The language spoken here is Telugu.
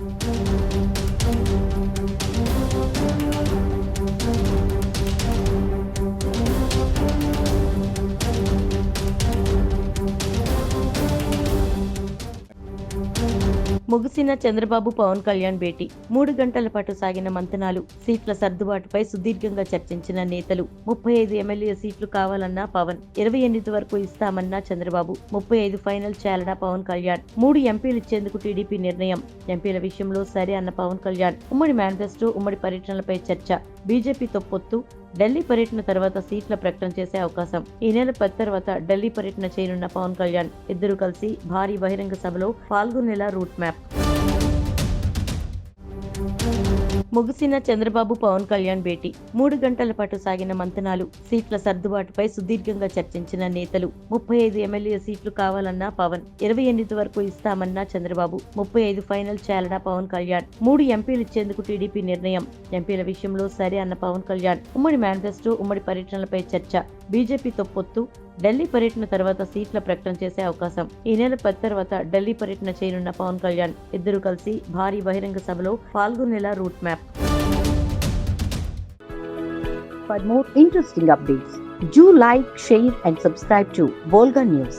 Thank you. ముగిసిన చంద్రబాబు పవన్ కళ్యాణ్ భేటీ. మూడు గంటల పాటు సాగిన మంతనాలు సీట్ల సర్దుబాటుపై సుదీర్ఘంగా చర్చించిన నేతలు. ముప్పై ఐదు ఎమ్మెల్యే సీట్లు కావాలన్నా పవన్ ఇరవై ఎనిమిది వరకు ఇస్తామన్నా చంద్రబాబు ముప్పై ఐదు ఫైనల్ చేయాలన్నా పవన్ కళ్యాణ్. మూడు ఎంపీలు ఇచ్చేందుకు టీడీపీ నిర్ణయం. ఎంపీల విషయంలో సరే అన్న పవన్ కళ్యాణ్. ఉమ్మడి మేనిఫెస్టో ఉమ్మడి పర్యటనలపై చర్చ. బీజేపీతో పొత్తు ఢిల్లీ పర్యటన తర్వాత సీట్ల ప్రకటన చేసే అవకాశం. ఈ నెల పది తర్వాత ఢిల్లీ పర్యటన చేయనున్న పవన్ కళ్యాణ్. ఇద్దరు కలిసి భారీ బహిరంగ సభలో పాల్గొనేలా రూట్ మ్యాప్. ముగిసిన చంద్రబాబు పవన్ కళ్యాణ్ భేటీ. మూడు గంటల పాటు సాగిన మంతనాలు సీట్ల సర్దుబాటుపై సుదీర్ఘంగా చర్చించిన నేతలు ముప్పై ఐదు ఎమ్మెల్యే సీట్లు కావాలన్నా పవన్ ఇరవై ఎనిమిది వరకు ఇస్తామన్నా చంద్రబాబు ముప్పై ఐదు ఫైనల్ చేయాలన్నా పవన్ కళ్యాణ్ మూడు ఎంపీలు ఇచ్చేందుకు టీడీపీ నిర్ణయం. ఎంపీల విషయంలో సరే అన్న పవన్ కళ్యాణ్. ఉమ్మడి మేనిఫెస్టో ఉమ్మడి పర్యటనలపై చర్చ. బీజేపీతో పొత్తు ఢిల్లీ పర్యటన తర్వాత సీట్ల ప్రకటన చేసే అవకాశం. ఈ నెల పది తర్వాత ఢిల్లీ పర్యటన చేయనున్న పవన్ కళ్యాణ్. ఇద్దరు కలిసి భారీ బహిరంగ సభలో పాల్గొనేలా route map. For more interesting updates, do like, share, and subscribe to Volga News.